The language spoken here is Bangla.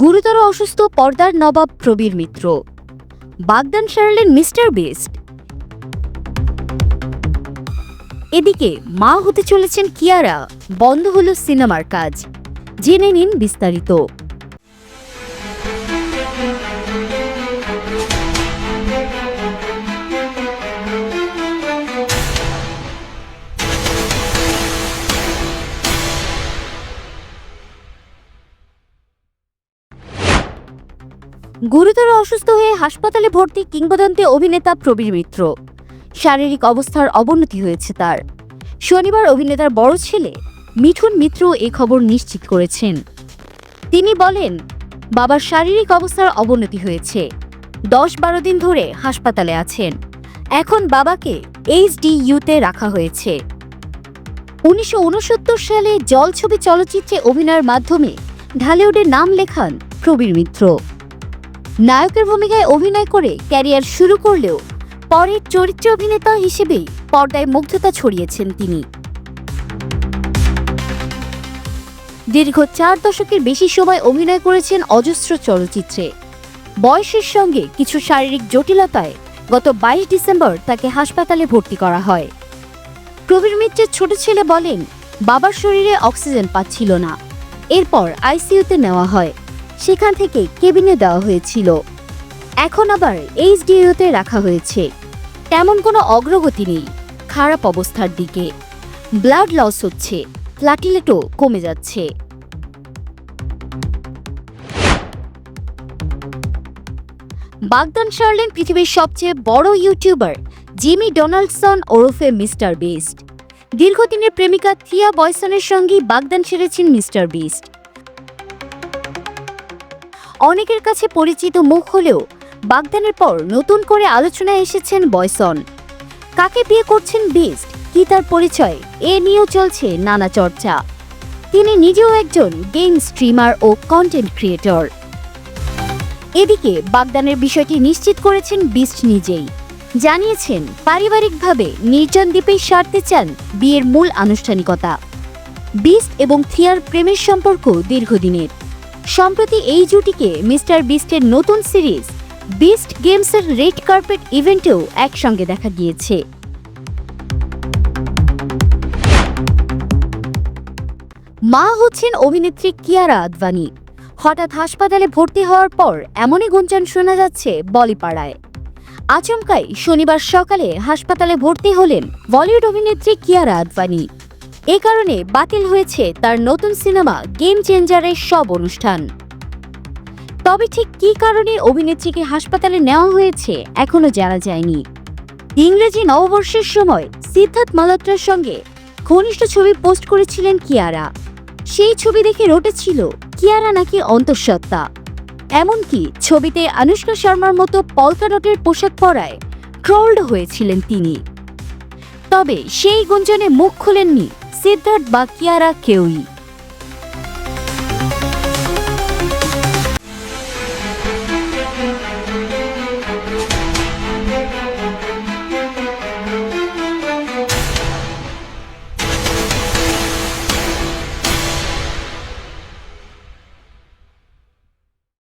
গুরুতর অসুস্থ পর্দার নবাব প্রবীর মিত্র। বাগদান সারালেন মিস্টার বেস্ট। এদিকে মা হতে চলেছেন কিয়ারা, বন্ধ হল সিনেমার কাজ। জেনে নিন বিস্তারিত। গুরুতর অসুস্থ হয়ে হাসপাতালে ভর্তি কিংবদন্তি অভিনেতা প্রবীর মিত্র। শারীরিক অবস্থার অবনতি হয়েছে তার। শনিবার অভিনেতার বড় ছেলে মিঠুন মিত্র এ খবর নিশ্চিত করেছেন। তিনি বলেন, বাবার শারীরিক অবস্থার অবনতি হয়েছে। দশ বারো দিন ধরে হাসপাতালে আছেন। এখন বাবাকে এইচডিইউতে রাখা হয়েছে। উনিশশো উনসত্তর সালে জলছবি চলচ্চিত্রে অভিনয়ের মাধ্যমে ঢালিউডে নাম লেখান প্রবীর মিত্র। নায়কের ভূমিকায় অভিনয় করে ক্যারিয়ার শুরু করলেও পরে চরিত্র অভিনেতা হিসেবেই পর্দায় মুগ্ধতা ছড়িয়েছেন তিনি। দীর্ঘ চার দশকের বেশি সময় অভিনয় করেছেন অজস্র চলচ্চিত্রে। বয়সের সঙ্গে কিছু শারীরিক জটিলতায় গত বাইশ ডিসেম্বর তাকে হাসপাতালে ভর্তি করা হয়। প্রবীর মিত্রের ছোট ছেলে বলেন, বাবার শরীরে অক্সিজেন পাচ্ছিল না। এরপর আইসিইউতে নেওয়া হয়। সেখান থেকে কেবিনে দেওয়া হয়েছিল। এখন আবার এইচডিইউতে রাখা হয়েছে। তেমন কোনো অগ্রগতি নেই। খারাপ অবস্থার দিকে। ব্লাড লস হচ্ছে। প্লাটিলেটও কমে যাচ্ছে। বাগদান শার্লেন পৃথিবীর সবচেয়ে বড় ইউটিউবার জিমি ডোনাল্ডসন ওরফে মিস্টার বিস্ট। দীর্ঘদিনের প্রেমিকা থিয়া বয়সনের সঙ্গেই বাগদান সেরেছেন মিস্টার বিস্ট। অনেকের কাছে পরিচিত মুখ হলেও বাগদানের পর নতুন করে আলোচনায় এসেছেন বয়সন। কাকে বিয়ে করছেন বিস্ট? কি তার পরিচয়? এ নিয়েও চলছে নানা চর্চা। তিনি নিজেও একজন গেম স্ট্রিমার ও কন্টেন্ট ক্রিয়েটর এদিকে বাগদানের বিষয়টি নিশ্চিত করেছেন বিস্ট নিজেই। জানিয়েছেন, পারিবারিকভাবে নির্জন দ্বীপেই সারতে চান বিয়ের মূল আনুষ্ঠানিকতা। বিস্ট এবং থিয়ার প্রেমের সম্পর্ক দীর্ঘদিনের। সম্প্রতি এই জুটিকে মিস্টার বিস্টের নতুন সিরিজ, বিস্ট গেমসের রেড কার্পেট ইভেন্টেও একসঙ্গে দেখা গিয়েছে। মা হচ্ছেন অভিনেত্রী কিয়ারা আদভানি। হঠাৎ হাসপাতালে ভর্তি হওয়ার পর এমনই গুঞ্জন শোনা যাচ্ছে বলিপাড়ায়। আচমকাই শনিবার সকালে হাসপাতালে ভর্তি হলেন বলিউড অভিনেত্রী কিয়ারা আদভানি। এ কারণে বাতিল হয়েছে তার নতুন সিনেমা গেম চেঞ্জারের সব অনুষ্ঠান। তবে ঠিক কী কারণে অভিনেত্রীকে হাসপাতালে নেওয়া হয়েছে এখনও জানা যায়নি। ইংরেজি নববর্ষের সময় সিদ্ধার্থ মালহোত্রার সঙ্গে ঘনিষ্ঠ ছবি পোস্ট করেছিলেন কিয়ারা। সেই ছবি দেখে রটেছিল কিয়ারা নাকি অন্তঃসত্ত্বা। এমনকি ছবিতে আনুষ্কা শর্মার মতো পলকাডটের পোশাক পরায় ট্রোল্ড হয়েছিলেন তিনি। তবে সেই গুঞ্জনে মুখ খুলেননি সিদ্ধার্থ বা কিয়ারা কেউই